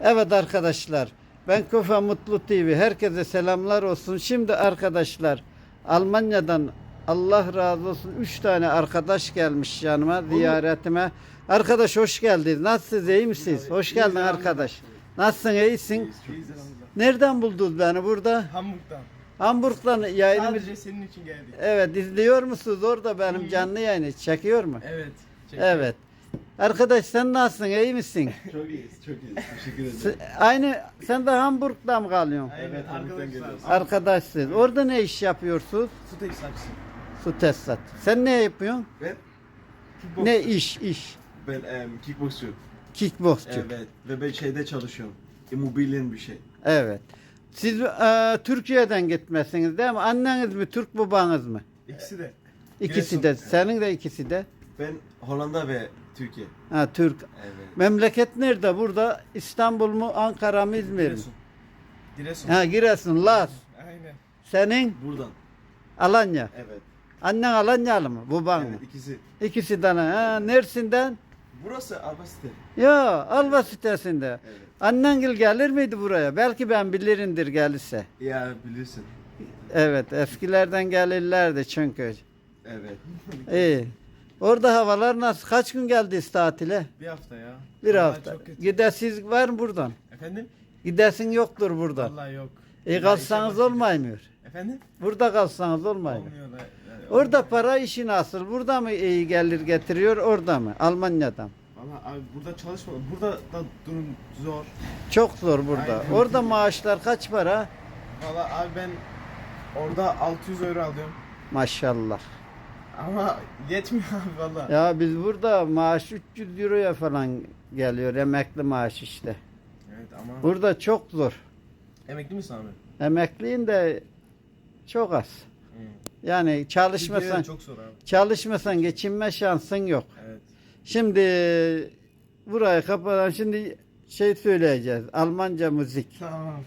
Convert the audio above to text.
Evet arkadaşlar, ben Kofa Mutlu TV. Herkese selamlar olsun. Şimdi arkadaşlar, Almanya'dan Allah razı olsun 3 tane arkadaş gelmiş yanıma ziyaretime. Arkadaş hoş geldiniz. Nasılsınız? iyi misiniz? Hoş geldin arkadaş. Nasılsın? iyisin? Nereden buldunuz beni burada? Hamburg'dan. Hamburg'dan yayınımız... Sadece senin için geldik. Evet izliyor musunuz? Orada benim canlı yayını çekiyor mu? Evet. Evet. Arkadaş sen nasılsın? İyi misin? Çok iyiyiz, çok iyiyiz. Teşekkür ederim. Aynı sen de Hamburg'da mı kalıyorsun? Evet, Evet, Hamburg'dan geliyoruz. Arkadaşsınız. Orada ne iş yapıyorsunuz? Su tesisatçısı. Su tesisat. Sen ne yapıyorsun? Ben, Kickbox. Ne iş? iş? ben em, kickboxçuyum. Kickboxçu. Evet. Evet. Ve ben şeyde çalışıyorum. Immobilyen bir şey. Siz e, Türkiye'den gitmesiniz değil mi? Anneniz mi Türk babanız mı? İkisi de. İkisi Giresun. de. Senin de ikisi de. Ben Hollanda ve Türkiye. Ha Türk. Evet. Memleket nerede? Burada İstanbul mu, Ankara mı, İzmir mi? Giresun. Giresun. Ha Giresun, Las. Aynen. Senin Buradan. Alanya. Evet. Annen Alanyalı mı? Baban mı? Evet, ikisi. İkisi de. Ha, neresinden? Burası Albasite. Ya Alva sitesinde. Evet. Annengil gelir miydi buraya? Belki ben bilirindir gelirse. Ya bilirsin. Evet eskilerden gelirlerdi çünkü. Evet. İyi. Orada havalar nasıl? Kaç gün geldiniz tatile? Bir hafta ya. Bir Vallahi hafta. Çok kötü. Gidesiz var mı buradan? Efendim? Gidesin yoktur burada. Vallahi yok. E Ya kalsanız işe başladık. olmuyor. Efendim? Burada kalsanız olmuyor. Olmuyor da. yani Orada para işi nasıl? Burada mı iyi gelir getiriyor orada mı? Almanya'dan. Vallahi abi burada çalışma. Burada da durum zor. Çok zor burada. Aynen. Orada maaşlar kaç para? Vallahi abi ben orada 600 euro alıyorum. Maşallah. Ama yetmiyor abi vallahi. Ya biz burada maaş 300 euroya falan geliyor emekli maaş işte. Evet ama. Burada çok zor. Emekli misin abi? Emekliyim de çok az. Hı. Yani çalışmasan çok zor abi. çalışmasan geçinme şansın yok. Evet. Şimdi burayı kapatalım. Şimdi şey söyleyeceğiz. Almanca müzik. Tamam.